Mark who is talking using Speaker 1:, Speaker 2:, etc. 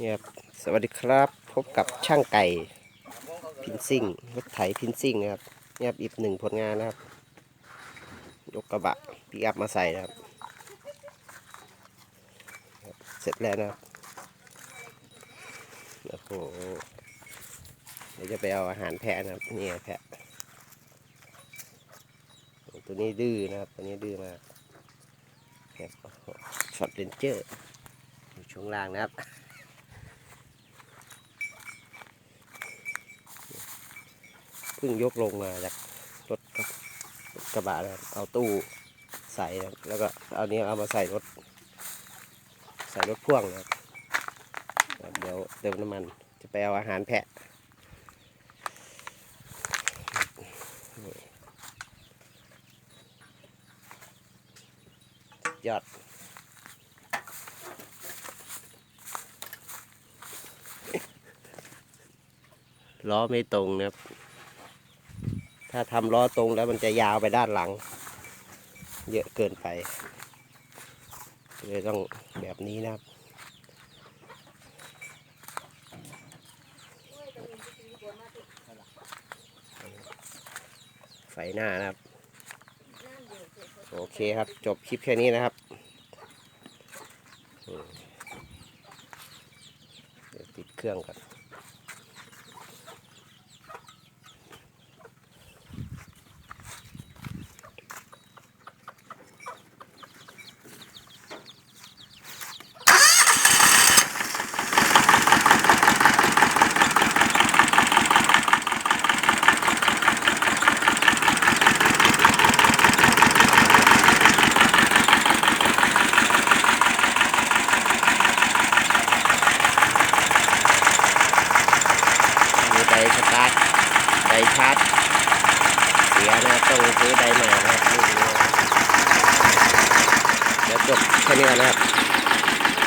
Speaker 1: เนี่ยบสวัสดีครับพบกับช่างไก่พินซิ่งรถไถพินซิ่งนะครับเนี่ยบอีกหนึ่งผลงานนะครับ ยกกระบะปีอัพมาใส่นะครับ เสร็จแล้วนะครับโอ้โหเดี๋ยวจะไปเอาอาหารแพะนะครับนี่แพะตัวนี้ดื้อนะครับตัวนี้ดื้อมากครับโอ้โหช็อตเลนเจอร์อยู่ช่วงล่างนะครับ เพิ่งยกลงมาจากรถกระบะนะครับเอาตู้ใส่แล้วก็เอาเนี้ยเอามาใส่รถ ใส่รถพ่วงนะครับครับเดี๋ยวเติมน้ำมันจะไปเอาอาหารแพะยอดล้อไม่ตรงนะครับ ถ้าทำล้อตรงแล้วมันจะยาวไปด้านหลัง เยอะเกินไปเลยต้องแบบนี้นะครับไฟหน้านะครับ โอเคครับ จบคลิปแค่นี้นะครับเดี๋ยวติดเครื่องก่อน มีไดสตาร์ทได ชาร์จเสียนะต้องซื้อไดใหม่นะครับเดี๋ยวจบแค่นี้นะครับ